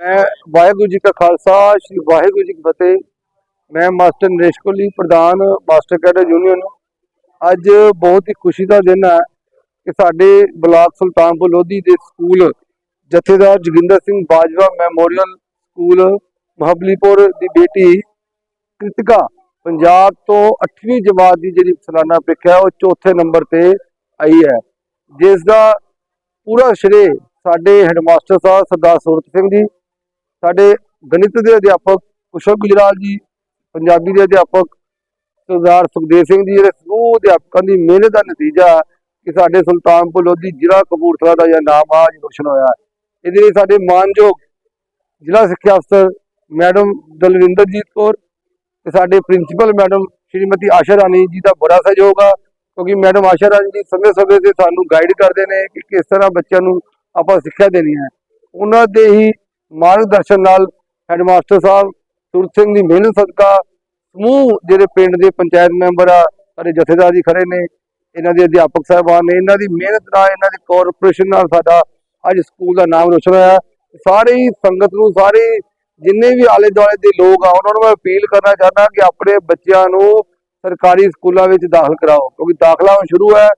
ਮੈਂ ਵਾਹਿਗੁਰੂ ਜੀ ਕਾ ਖਾਲਸਾ, ਸ੍ਰੀ ਵਾਹਿਗੁਰੂ ਜੀ ਕੀ ਫਤਿਹ। ਮੈਂ ਮਾਸਟਰ ਨਰੇਸ਼ ਕੋਹਲੀ ਪ੍ਰਧਾਨ ਮਾਸਟਰ ਕੈਡਰ ਯੂਨੀਅਨ। ਅੱਜ ਬਹੁਤ ਹੀ ਖੁਸ਼ੀ ਦਾ ਦਿਨ ਹੈ ਕਿ ਸਾਡੇ ਬਲਾਕ ਸੁਲਤਾਨਪੁਰ ਲੋਧੀ ਦੇ ਸਕੂਲ ਜਥੇਦਾਰ ਜੋਗਿੰਦਰ ਸਿੰਘ ਬਾਜਵਾ ਮੈਮੋਰੀਅਲ ਸਕੂਲ ਮਹਬਲੀਪੁਰ ਦੀ ਬੇਟੀ ਕ੍ਰਿਤਿਕਾ ਪੰਜਾਬ ਤੋਂ 8ਵੀਂ ਜਮਾਤ ਦੀ ਜਿਹੜੀ ਸਾਲਾਨਾ ਪ੍ਰੀਖਿਆ ਉਹ ਚੌਥੇ ਨੰਬਰ ਤੇ ਆਈ ਹੈ। ਜਿਸ ਦਾ ਪੂਰਾ ਸ਼੍ਰੇ ਸਾਡੇ ਹੈਡਮਾਸਟਰ ਸਾਹਿਬ ਸਰਦਾਰ ਸੂਰਤ ਸਿੰਘ ਜੀ ਸਾਡੇ ਗਣਿਤ ਦੇ ਅਧਿਆਪਕ ਕੁਸ਼ਲ ਗੁਜਰਾਲ ਜੀ, ਪੰਜਾਬੀ ਦੇ ਅਧਿਆਪਕ ਸਰਦਾਰ ਸੁਖਦੇਵ ਸਿੰਘ ਜੀ, ਜਿਹੜੇ ਸਮੂਹ ਅਧਿਆਪਕਾਂ ਦੀ ਮਿਹਨਤ ਦਾ ਨਤੀਜਾ ਕਿ ਸਾਡੇ ਸੁਲਤਾਨਪੁਰ ਲੋਧੀ ਜ਼ਿਲ੍ਹਾ ਕਪੂਰਥਲਾ ਦਾ ਇਹ ਨਾਮ ਅੱਜ ਰੋਸ਼ਨ ਹੋਇਆ। ਇਹਦੇ ਲਈ ਸਾਡੇ ਮਾਨਯੋਗ ਜ਼ਿਲ੍ਹਾ ਸਿੱਖਿਆ ਅਫਸਰ ਮੈਡਮ ਦਲਵਿੰਦਰਜੀਤ ਕੌਰ ਤੇ ਸਾਡੇ ਪ੍ਰਿੰਸੀਪਲ ਮੈਡਮ ਸ਼੍ਰੀਮਤੀ ਆਸ਼ਾ ਰਾਣੀ ਜੀ ਦਾ ਬੜਾ ਸਹਿਯੋਗ ਆ, ਕਿਉਂਕਿ ਮੈਡਮ ਆਸ਼ਾ ਰਾਣੀ ਜੀ ਸਮੇਂ-ਸਮੇਂ ਤੇ ਸਾਨੂੰ ਗਾਈਡ ਕਰਦੇ ਨੇ ਕਿ ਕਿਸ ਤਰ੍ਹਾਂ ਬੱਚਿਆਂ ਨੂੰ ਆਪਾਂ ਸਿੱਖਿਆ ਦੇਣੀ ਹੈ। ਉਹਨਾਂ ਦੇ ਹੀ ਮਾਰਗਦਰਸ਼ਨ ਨਾਲ ਹੈਡਮਾਸਟਰ ਸਾਹਿਬ ਸੁਰਤ ਸਿੰਘ ਦੀ ਮਿਹਨਤ ਸਦਕਾ ਸਮੂਹ ਜਿਹੜੇ ਪਿੰਡ ਦੇ ਪੰਚਾਇਤ ਮੈਂਬਰ ਆ, ਸਾਡੇ ਜਥੇਦਾਰ ਜੀ ਖੜੇ ਨੇ, ਇਹਨਾਂ ਦੇ ਅਧਿਆਪਕ ਸਾਹਿਬਾਨ ਨੇ, ਇਹਨਾਂ ਦੀ ਮਿਹਨਤ ਨਾਲ, ਇਹਨਾਂ ਦੀ ਕੋਆਪਰੇਸ਼ਨ ਨਾਲ ਸਾਡਾ ਅੱਜ ਸਕੂਲ ਦਾ ਨਾਮ ਰੋਸ਼ਨ ਹੋਇਆ। ਸਾਰੇ ਸੰਗਤ ਨੂੰ, ਸਾਰੇ ਜਿੰਨੇ ਵੀ ਆਲੇ ਦੁਆਲੇ ਦੇ ਲੋਕ ਆ, ਉਹਨਾਂ ਨੂੰ ਮੈਂ ਅਪੀਲ ਕਰਨਾ ਚਾਹੁੰਦਾ ਕਿ ਆਪਣੇ ਬੱਚਿਆਂ ਨੂੰ ਸਰਕਾਰੀ ਸਕੂਲਾਂ ਵਿੱਚ ਦਾਖਲ ਕਰਾਓ, ਕਿਉਂਕਿ ਦਾਖਲਾ ਹੁਣ ਸ਼ੁਰੂ ਹੈ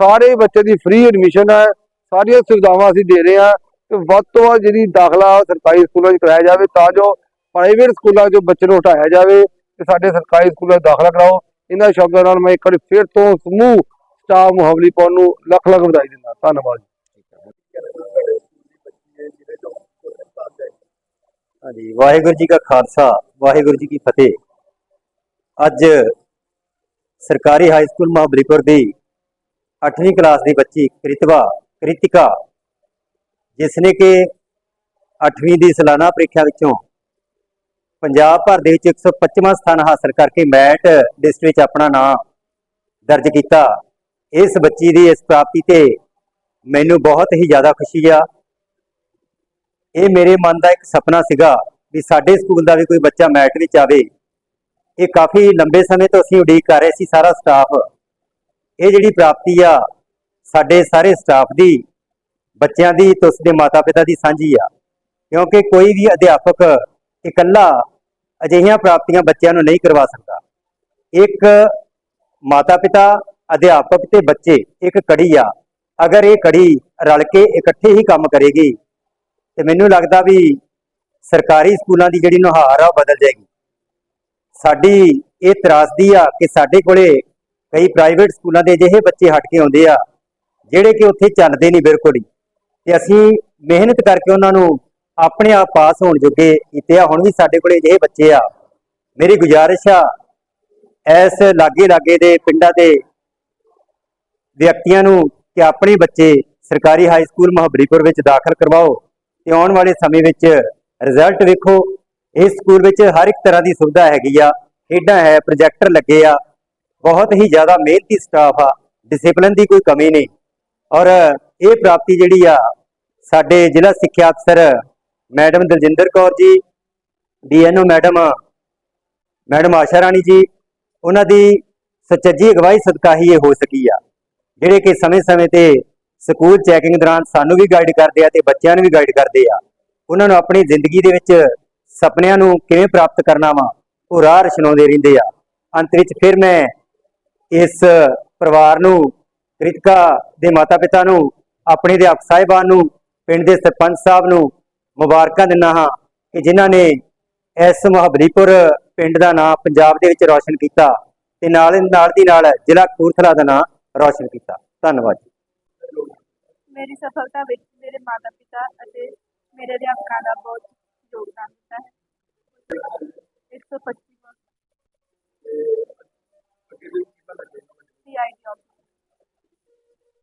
ਸਾਰੇ ਬੱਚੇ ਦੀ ਫ੍ਰੀ ਐਡਮਿਸ਼ਨ ਹੈ, ਸਾਰੀਆਂ ਸੁਵਿਧਾਵਾਂ ਅਸੀਂ ਦੇ ਰਹੇ ਹਾਂ। ਤੇ ਵੱਧ ਤੋਂ ਵੱਧ ਜਿਹੜੀ ਦਾਖਲਾ ਸਰਕਾਰੀ ਸਕੂਲਾਂ 'ਚ ਕਰਾਇਆ ਜਾਵੇ ਤਾਂ ਜੋ ਪ੍ਰਾਈਵੇਟ ਸਕੂਲਾਂ 'ਚੋਂ ਬੱਚੇ ਨੂੰ ਹਟਾਇਆ ਜਾਵੇ ਤੇ ਸਾਡੇ ਸਰਕਾਰੀ ਸਕੂਲਾਂ 'ਚ ਦਾਖਲਾ ਕਰਾਓ। ਇਹਨਾਂ ਸ਼ਬਦਾਂ ਨਾਲ ਮੈਂ ਇੱਕ ਵਾਰੀ ਫਿਰ ਤੋਂ ਸਮੂਹ ਸਟਾਫ ਮੁਹੱਬਲੀਪੁਰ ਨੂੰ ਲੱਖ ਲੱਖ ਵਧਾਈ ਦਿੰਦਾ। ਧੰਨਵਾਦ ਹਾਂਜੀ, ਵਾਹਿਗੁਰੂ ਜੀ ਕਾ ਖਾਲਸਾ, ਵਾਹਿਗੁਰੂ ਜੀ ਕੀ ਫਤਿਹ। ਅੱਜ ਸਰਕਾਰੀ ਹਾਈ ਸਕੂਲ ਮਹਾਬਲੀਪੁਰ ਦੀ 8ਵੀਂ ਕਲਾਸ ਦੀ ਬੱਚੀ ਕ੍ਰਿਤਵਾ ਕ੍ਰਿਤਿਕਾ ਜਿਸ ਨੇ ਕਿ 8ਵੀਂ ਦੀ ਸਾਲਾਨਾ ਪ੍ਰੀਖਿਆ ਵਿੱਚੋਂ ਪੰਜਾਬ ਭਰ ਦੇ ਵਿੱਚ 125ਵਾਂ ਸਥਾਨ ਹਾਸਲ ਕਰਕੇ ਮੈਟ ਲਿਸਟ ਵਿੱਚ ਆਪਣਾ ਨਾਮ ਦਰਜ ਕੀਤਾ। ਇਸ ਬੱਚੀ ਦੀ ਇਸ ਪ੍ਰਾਪਤੀ ਤੇ ਮੈਨੂੰ ਬਹੁਤ ਹੀ ਜ਼ਿਆਦਾ ਖੁਸ਼ੀ ਆ। ਇਹ ਮੇਰੇ ਮਨ ਦਾ ਇੱਕ ਸੁਪਨਾ ਸੀਗਾ ਵੀ ਸਾਡੇ ਸਕੂਲ ਦਾ ਵੀ ਕੋਈ ਬੱਚਾ ਮੈਟ ਵਿੱਚ ਆਵੇ। ਇਹ ਕਾਫੀ ਲੰਬੇ ਸਮੇਂ ਤੋਂ ਅਸੀਂ ਉਡੀਕ ਕਰ ਰਹੇ ਸੀ ਸਾਰਾ ਸਟਾਫ। ਇਹ ਜਿਹੜੀ ਪ੍ਰਾਪਤੀ ਆ, ਸਾਡੇ ਸਾਰੇ ਸਟਾਫ ਦੀ ਬੱਚਿਆਂ ਦੀ ਤੇ ਉਸਦੇ ਮਾਤਾ-ਪਿਤਾ ਦੀ ਸਾਂਝੀ ਆ। ਕਿਉਂਕਿ ਕੋਈ ਵੀ ਅਧਿਆਪਕ ਇਕੱਲਾ ਅਜਿਹੀਆਂ ਪ੍ਰਾਪਤੀਆਂ ਬੱਚਿਆਂ ਨੂੰ ਨਹੀਂ ਕਰਵਾ ਸਕਦਾ। ਇੱਕ ਮਾਤਾ-ਪਿਤਾ, ਅਧਿਆਪਕ ਤੇ ਬੱਚੇ, ਇੱਕ ਕੜੀ ਆ। ਅਗਰ ਇਹ ਕੜੀ ਰਲ ਕੇ ਇਕੱਠੇ ਹੀ ਕੰਮ ਕਰੇਗੀ, ਤੇ ਮੈਨੂੰ ਲੱਗਦਾ ਵੀ ਸਰਕਾਰੀ ਸਕੂਲਾਂ ਦੀ ਜਿਹੜੀ ਨੁਹਾਰ ਆ ਉਹ ਬਦਲ ਜਾਏਗੀ। ਸਾਡੀ ਇਹ ਤਰਾਸਦੀ ਆ ਕਿ ਸਾਡੇ ਕੋਲੇ ਕਈ ਪ੍ਰਾਈਵੇਟ ਸਕੂਲਾਂ ਦੇ ਅਜਿਹੇ ਬੱਚੇ ਹਟ ਕੇ ਆਉਂਦੇ ਆ, ਜਿਹੜੇ ਕਿ ਉੱਥੇ ਚੱਲਦੇ ਨਹੀਂ ਬਿਲਕੁਲ ਹੀ। ਤੇ ਅਸੀਂ ਮਿਹਨਤ ਕਰਕੇ ਉਹਨਾਂ ਨੂੰ ਆਪਣੇ ਆਪ ਪਾਸ ਹੋਣ ਜੋਗੇ ਕੀਤੇ ਆ। ਹੁਣ ਵੀ ਸਾਡੇ ਕੋਲੇ ਅਜਿਹੇ ਬੱਚੇ ਆ। ਮੇਰੀ ਗੁਜ਼ਾਰਿਸ਼ ਆ ਐਸ ਲਾਗੇ ਲਾਗੇ ਦੇ ਪਿੰਡਾਂ ਦੇ ਵਿਅਕਤੀਆਂ ਨੂੰ ਕਿ ਆਪਣੇ ਬੱਚੇ ਸਰਕਾਰੀ ਹਾਈ ਸਕੂਲ ਮਹਬਲੀਪੁਰ ਵਿੱਚ ਦਾਖਲ ਕਰਵਾਓ ਤੇ ਆਉਣ ਵਾਲੇ ਸਮੇਂ ਵਿੱਚ ਰਿਜ਼ਲਟ ਵੇਖੋ। ਇਸ ਸਕੂਲ ਵਿੱਚ ਹਰ ਇੱਕ ਤਰ੍ਹਾਂ ਦੀ ਸੁਵਿਧਾ ਹੈਗੀ ਆ, ਖੇਡਾਂ ਹੈ ਪ੍ਰੋਜੈਕਟਰ ਲੱਗੇ ਆ। ਬਹੁਤ ਹੀ ਜ਼ਿਆਦਾ ਮਿਹਨਤੀ ਸਟਾਫ ਆ। ਡਿਸਪਲਿਨ ਦੀ ਕੋਈ ਕਮੀ ਨਹੀਂ। ਔਰ ਇਹ ਪ੍ਰਾਪਤੀ ਜਿਹੜੀ ਆ ਸਾਡੇ ਜ਼ਿਲ੍ਹਾ ਸਿੱਖਿਆ ਅਫਸਰ madam Daljinder Kaur ji, ਡੀਐਨਓ madam madam ਆਸ਼ਾ ਰਾਣੀ ਜੀ, ਉਹਨਾਂ ਦੀ ਸੁਚੱਜੀ ਅਗਵਾਈ ਸਦਕਾ ਹੀ ਇਹ ਹੋ ਸਕੀ ਆ। ਜਿਹੜੇ ਕਿ ਸਮੇਂ-ਸਮੇਂ ਤੇ ਸਕੂਲ ਚੈਕਿੰਗ ਦੌਰਾਨ ਸਾਨੂੰ ਵੀ ਗਾਈਡ ਕਰਦੇ ਆ ਤੇ ਬੱਚਿਆਂ ਨੂੰ ਵੀ ਗਾਈਡ ਕਰਦੇ ਆ, ਉਹਨਾਂ ਨੂੰ ਆਪਣੀ ਜ਼ਿੰਦਗੀ ਦੇ ਵਿੱਚ ਸੁਪਨਿਆਂ ਨੂੰ ਕਿਵੇਂ ਪ੍ਰਾਪਤ ਕਰਨਾ ਵਾ, ਉਹ ਰਾਹ ਰਚਣਾਉਂਦੇ ਰਹਿੰਦੇ ਆ। ਅੰਤ ਵਿੱਚ ਫਿਰ ਮੈਂ ਇਸ ਪਰਿਵਾਰ ਨੂੰ, ਕ੍ਰਿਤਿਕਾ ਦੇ ਮਾਤਾ-ਪਿਤਾ ਨੂੰ, ਆਪਣੇ ਅਧਿਆਪਕ ਸਾਹਿਬਾਨ ਨੂੰ ਪਿੰਡ ਦੇ ਸਰਪੰਚ ਸਾਹਿਬ ਨੂੰ ਮੁਬਾਰਕਾਂ ਦਿੰਦਾ ਹਾਂ ਕਿ ਜਿਨ੍ਹਾਂ ਨੇ ਇਸ ਮੁਹੱਬਲੀਪੁਰ ਪਿੰਡ ਦਾ ਨਾਮ ਪੰਜਾਬ ਦੇ ਵਿੱਚ ਰੌਸ਼ਨ ਕੀਤਾ ਤੇ ਨਾਲ ਨਾਲ ਦੀ ਨਾਲ ਜ਼ਿਲ੍ਹਾ ਕਪੂਰਥਲਾ ਦਾ ਨਾਮ ਰੌਸ਼ਨ ਕੀਤਾ। ਧੰਨਵਾਦ ਮੇਰੀ ਸਫਲਤਾ ਵਿੱਚ ਮੇਰੇ ਮਾਤਾ ਪਿਤਾ ਅਤੇ ਮੇਰੇ ਅਧਿਆਪਕਾਂ ਦਾ ਬਹੁਤ ਯੋਗਦਾਨ ਦਿੱਤਾ ਹੈ। 125 ਸੀਆਈਡੀ ਆਫਿਸ